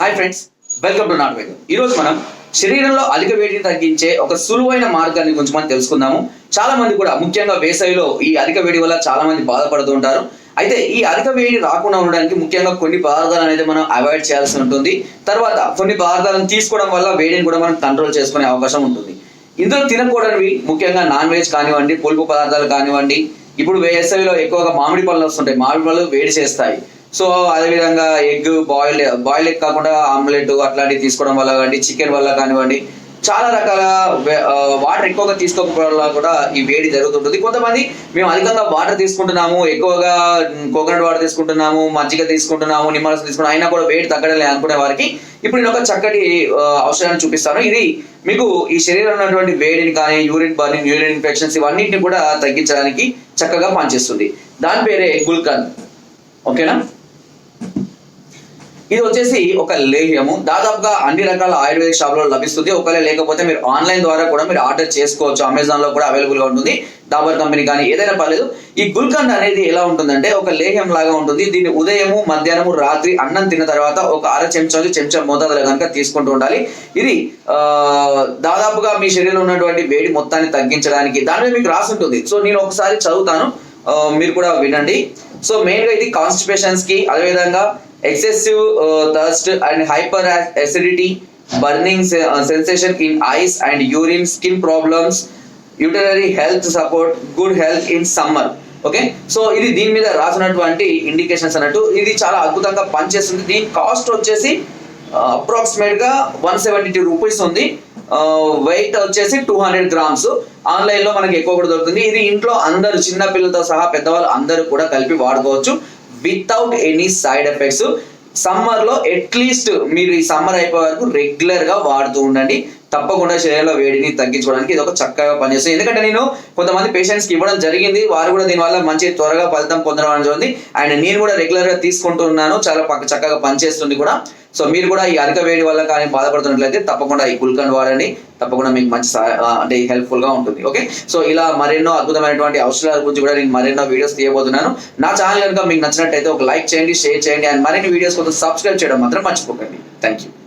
Hi friends welcome to నాట్ వైద్యం ఈ రోజు మనం శరీరంలో అధిక వేడిని తగ్గించే ఒక సులువైన మార్గాన్ని గురించి మనం తెలుసుకుందాము. చాలా మంది కూడా ముఖ్యంగా వేసవిలో ఈ అధిక వేడి వల్ల చాలా మంది బాధపడుతూ ఉంటారు. అయితే ఈ అధిక వేడి రాకుండా ఉండడానికి ముఖ్యంగా కొన్ని పదార్థాలు అనేది మనం అవాయిడ్ చేయాల్సి ఉంటుంది. తర్వాత కొన్ని పదార్థాలను తీసుకోవడం వల్ల వేడిని కూడా మనం కంట్రోల్ చేసుకునే అవకాశం ఉంటుంది. ఇందులో తినకూడనివి ముఖ్యంగా నాన్ వెజ్ కానివ్వండి పులుపు పదార్థాలు కానివ్వండి. ఇప్పుడు వేసవిలో ఎక్కువగా మామిడి పళ్ళు వస్తుంటాయి. మామిడి పళ్ళు వేడి చేస్తాయి. సో అదేవిధంగా ఎగ్ బాయిల్డ్ బాయిల్ ఎగ్ కాకుండా ఆమ్లెట్ అట్లాంటివి తీసుకోవడం వల్ల కానీ చికెన్ వల్ల కానివ్వండి చాలా రకాల వాటర్ ఎక్కువగా తీసుకోకపోవడం వల్ల కూడా ఈ వేడి జరుగుతుంటుంది. కొంతమంది మేము అధికంగా వాటర్ తీసుకుంటున్నాము ఎక్కువగా కోకోనట్ వాటర్ తీసుకుంటున్నాము మజ్జిగ తీసుకుంటున్నాము నిమ్మరసం తీసుకుంటున్నాము అయినా కూడా వేడి తగ్గడం లేదు అనుకునే వారికి ఇప్పుడు నేను ఒక చక్కటి ఔషధాన్ని చూపిస్తాను. ఇది మీకు ఈ శరీరంలో ఉన్నటువంటి వేడిని కానీ యూరిన్ బర్నింగ్ యూరిన్ ఇన్ఫెక్షన్స్ ఇవన్నింటిని కూడా తగ్గించడానికి చక్కగా పనిచేస్తుంది. దాని పేరే గుల్కన్. ఓకేనా? ఇది వచ్చేసి ఒక లేహ్యము. దాదాపుగా అన్ని రకాల ఆయుర్వేద షాప్లో లభిస్తుంది. ఒకవేళ లేకపోతే మీరు ఆన్లైన్ ద్వారా కూడా మీరు ఆర్డర్ చేసుకోవచ్చు. అమెజాన్లో కూడా అవైలబుల్గా ఉంటుంది. డాబర్ కంపెనీ కానీ ఏదైనా పర్లేదు. ఈ గుల్కండ్ అనేది ఎలా ఉంటుందంటే ఒక లేహ్యం లాగా ఉంటుంది. దీన్ని ఉదయము మధ్యాహ్నము రాత్రి అన్నం తిన్న తర్వాత ఒక అర చెంచా చెంచా మోతాదులో కనుక తీసుకుంటూ ఉండాలి. ఇది దాదాపుగా మీ శరీరంలో ఉన్నటువంటి వేడి మొత్తాన్ని తగ్గించడానికి దాని మీద మీకు రాసి ఉంటుంది. సో నేను ఒకసారి చదువుతాను. మీరు కూడా వినండి. సో మెయిన్గా ఇది కాన్స్టిపేషన్స్కి అదేవిధంగా excessive thirst and hyper acidity burning sensation in eyes and urine skin problems urinary health support good health in summer okay so ఇది దీని మీద రాసినటువంటి ఇండికేషన్స్ అన్నట్టు ఇది చాలా అద్భుతంగా పనిచేస్తుంది. దీని కాస్ట్ వచ్చేసి అప్రాక్సిమేట్గా వన్ సెవెంటీ టూ రూపీస్ ఉంది. వెయిట్ వచ్చేసి టూ హండ్రెడ్ గ్రామ్స్ ఆన్లైన్లో మనకి ఎక్కువ కూడా దొరుకుతుంది. ఇది ఇంట్లో అందరు చిన్న పిల్లలతో సహా పెద్దవాళ్ళు అందరూ కూడా కలిపి వాడుకోవచ్చు వితౌట్ ఎనీ సైడ్ ఎఫెక్ట్స్ సమ్మర్లో అట్లీస్ట్ మీరు ఈ సమ్మర్ అయిపోయే వరకు రెగ్యులర్గా వాడుతూ ఉండండి. తప్పకుండా శరీరంలో వేడిని తగ్గించుకోవడానికి ఇది ఒక చక్కగా పనిచేస్తుంది. ఎందుకంటే నేను కొంతమంది పేషెంట్స్కి ఇవ్వడం జరిగింది. వారు కూడా దీనివల్ల మంచి త్వరగా ఫలితం పొందడం అనేది ఉంది అండ్ నేను కూడా రెగ్యులర్గా తీసుకుంటున్నాను చాలా పక్క- చక్కగా పనిచేస్తుంది కూడా. సో మీరు కూడా ఈ అధిక వేడి వల్ల కానీ బాధపడుతున్నట్లయితే తప్పకుండా ఈ గుల్కండ్ వాడండి తప్పకుండా మీకు మంచి అంటే హెల్ప్ఫుల్గా ఉంటుంది. ఓకే సో ఇలా మరెన్నో అద్భుతమైనటువంటి ఔషధాల గురించి కూడా నేను మరెన్నో వీడియోస్ తీయబోతున్నాను. నా ఛానల్ కనుక మీకు నచ్చినట్టయితే ఒక లైక్ చేయండి షేర్ చేయండి. అండ్ మరిన్ని వీడియోస్ కోసం సబ్స్క్రైబ్ చేయడం మాత్రం మర్చిపోకండి. Thank you